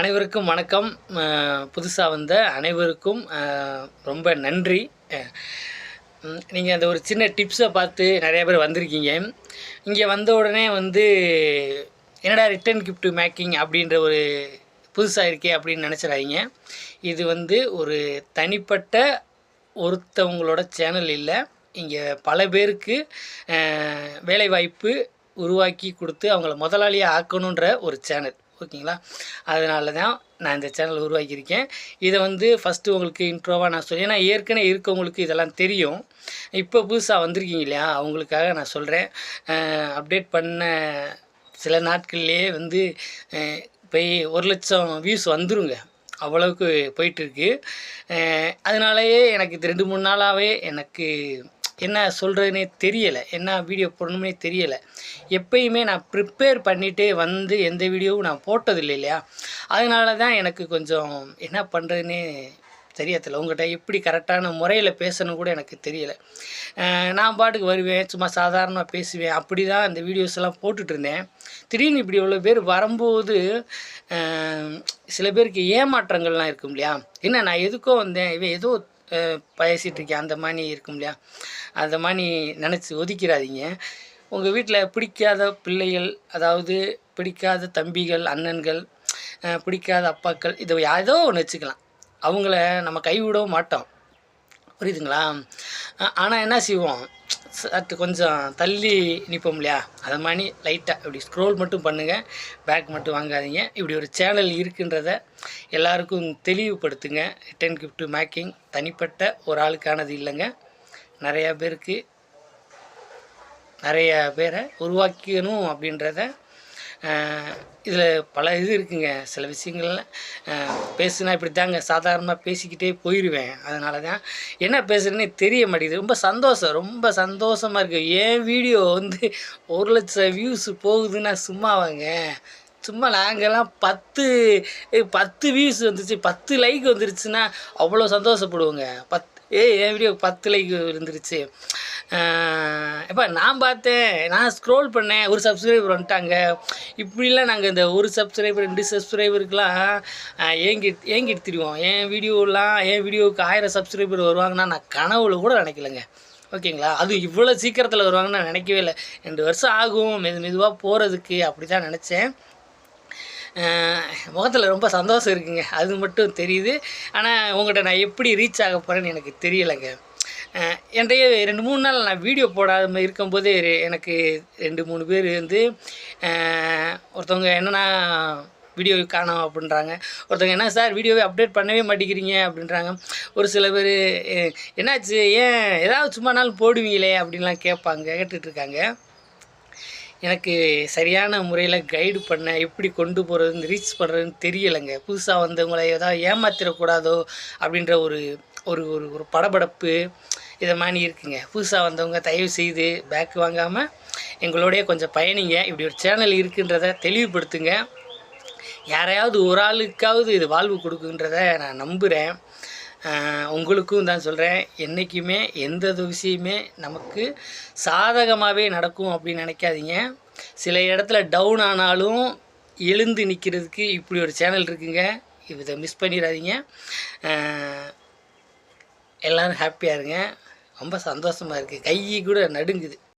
அனைவருக்கும் வணக்கம். புதுசாக வந்த அனைவருக்கும் ரொம்ப நன்றி. நீங்கள் அந்த ஒரு சின்ன டிப்ஸை பார்த்து நிறைய பேர் வந்திருக்கீங்க. இங்கே வந்த உடனே வந்து என்னடா ரிட்டன் கிஃப்ட் மேக்கிங் அப்படின்ற ஒரு புதுசாக இருக்கே அப்படின்னு நினச்சிடாதீங்க. இது வந்து ஒரு தனிப்பட்ட ஒருத்தவங்களோட சேனல் இல்லை. இங்கே பல பேருக்கு வேலைவாய்ப்பு உருவாக்கி கொடுத்து அவங்கள முதலாளியாக ஆக்கணுன்ற ஒரு சேனல் ஓகேங்களா? அதனால தான் நான் இந்த சேனல் உருவாக்கியிருக்கேன். இதை வந்து ஃபஸ்ட்டு உங்களுக்கு இன்ட்ரோவாக நான் சொல்லி ஏன்னா ஏற்கனவே இருக்கவங்களுக்கு இதெல்லாம் தெரியும். இப்போ புதுசாக வந்திருக்கீங்க இல்லையா? அவங்களுக்காக நான் சொல்கிறேன் அப்டேட் பண்ண சில நாட்கள்லேயே வந்து போய் ஒரு லட்சம் வியூஸ் வந்துருங்க. அவ்வளவுக்கு போயிட்டுருக்கு அதனாலேயே எனக்கு இது ரெண்டு மூணு நாளாகவே எனக்கு என்ன சொல்கிறதுனே தெரியலை. என்ன வீடியோ போடணுமே தெரியலை. எப்பயுமே நான் ப்ரிப்பேர் பண்ணிகிட்டே வந்து எந்த வீடியோவும் நான் போட்டதில்லை இல்லையா? அதனால தான் எனக்கு கொஞ்சம் என்ன பண்ணுறதுனே சரியா உங்கள்கிட்ட எப்படி கரெக்டான முறையில் பேசணும் கூட எனக்கு தெரியலை. நான் பாட்டுக்கு வருவேன் சும்மா சாதாரணமாக பேசுவேன். அப்படி தான் இந்த வீடியோஸ் எல்லாம் போட்டுட்ருந்தேன் திடீர்னு இப்படி இவ்வளோ பேர் வரும்போது சில பேருக்கு ஏமாற்றங்கள்லாம் இருக்கும் இல்லையா? என்ன நான் எதுக்கோ வந்தேன் இவன் ஏதோ பேசிகிட்டு இருக்கேன் அந்த மாதிரி இருக்கும் இல்லையா? அந்த மாதிரி நினச்சி ஒதுக்கிறாதீங்க உங்கள் வீட்டில் பிடிக்காத பிள்ளைகள் அதாவது பிடிக்காத தம்பிகள் அண்ணன்கள் பிடிக்காத அப்பாக்கள் இதை ஏதோ ஒன்று வச்சுக்கலாம். அவங்கள நம்ம கைவிடவும் மாட்டோம். புரியுதுங்களா? ஆனால் என்ன செய்வோம்? சற்று கொஞ்சம் தள்ளி நிற்போம் இல்லையா? அது மாதிரி லைட்டாக இப்படி ஸ்க்ரோல் மட்டும் பண்ணுங்கள் பேக் மட்டும் வாங்காதீங்க. இப்படி ஒரு சேனல் இருக்குன்றத எல்லாருக்கும் தெளிவுபடுத்துங்க. ரிட்டன் கிஃப்ட் மேக்கிங் தனிப்பட்ட ஒரு ஆளுக்கானது இல்லைங்க. நிறையா பேருக்கு நிறைய பேரை உருவாக்கணும் அப்படின்றத இதில் பல இது இருக்குங்க. சில விஷயங்கள்லாம் பேசுனா இப்படி தாங்க சாதாரணமாக பேசிக்கிட்டே போயிடுவேன் அதனால தான் என்ன பேசுகிறேன்னே தெரிய மாட்டேங்குது. ரொம்ப சந்தோஷம். ரொம்ப சந்தோஷமாக இருக்குது என் வீடியோ வந்து ஒரு லட்சம் வியூஸ் போகுதுன்னா சும்மாவாங்க. சும்மா நாங்கள்லாம் பத்து பத்து வியூஸ் வந்துச்சு பத்து லைக் வந்துருச்சுன்னா அவ்வளோ சந்தோஷப்படுவோங்க. பத் ஏய் என் வீடியோ பத்து லைக் இருந்துருச்சு. எப்போ நான் பார்த்தேன் நான் ஸ்க்ரோல் பண்ணேன் ஒரு சப்ஸ்கிரைபர் வந்துட்டாங்க. இப்படிலாம் நாங்கள் இந்த ஒரு சப்ஸ்கிரைபர் ரெண்டு சப்ஸ்கிரைபருக்கெலாம் ஏங்கிட் ஏங்கிட்டு திரிவோம் என் வீடியோலாம் என் வீடியோவுக்கு ஆயிரம் சப்ஸ்கிரைபர் வருவாங்கன்னா நான் கனவுல கூட நினைக்கலங்க. ஓகேங்களா? அது இவ்வளோ சீக்கிரத்தில் வருவாங்கன்னு நான் நினைக்கவே இல்லை. ரெண்டு வருஷம் ஆகும் மெது மெதுவாக போகிறதுக்கு அப்படி தான் நினச்சேன். முகத்தில் ரொம்ப சந்தோஷம் இருக்குங்க. அது மட்டும் தெரியுது. ஆனால் உங்கள்கிட்ட நான் எப்படி ரீச் ஆக போகிறேன்னு எனக்கு தெரியலைங்க. அஹ் என்கிட்டயே ரெண்டு மூணு நாள் நான் வீடியோ போடாத இருக்கும்போதே இருக்கும்போது எனக்கு ரெண்டு மூணு பேர் வந்து ஒருத்தவங்க என்னென்னா வீடியோ காணோம் அப்படின்றாங்க. ஒருத்தவங்க என்ன சார் வீடியோவே அப்டேட் பண்ணவே மாட்டேங்கிறீங்க அப்படின்றாங்க. ஒரு சில பேர் என்னாச்சு? ஏன் ஏதாவது சும்மா நாள் போடுவீங்களே அப்படின்லாம் கேட்பாங்க கேட்டுட்ருக்காங்க எனக்கு சரியான முறையில் கைடு பண்ண எப்படி கொண்டு போகிறதுன்னு ரீச் பண்ணுறதுன்னு தெரியலைங்க. புதுசாக வந்தவங்களை ஏதாவது ஏமாத்திடக்கூடாதோ அப்படின்ற ஒரு ஒரு ஒரு ஒரு படபடப்பு இதை மாதிரி இருக்குங்க. புதுசாக வந்தவங்க தயவு செய்து பேக் வாங்காமல் எங்களோடைய கொஞ்சம் பயணிங்க. இப்படி ஒரு சேனல் இருக்குன்றத தெளிவுபடுத்துங்க. யாரையாவது ஒரு ஆளுக்காவது இது வாழ்வு கொடுக்குன்றத நான் நம்புகிறேன் உங்களுக்கும் தான் சொல்கிறேன் என்றைக்குமே எந்த விஷயமே நமக்கு சாதகமாகவே நடக்கும் அப்படின்னு நினைக்காதீங்க. சில இடத்துல டவுன் ஆனாலும் எழுந்து நிற்கிறதுக்கு இப்படி ஒரு சேனல் இருக்குங்க. இதை மிஸ் பண்ணிடாதீங்க. எல்லோரும் ஹாப்பியாக இருங்க. ரொம்ப சந்தோஷமாக இருக்குது கை கூட நடுங்குது.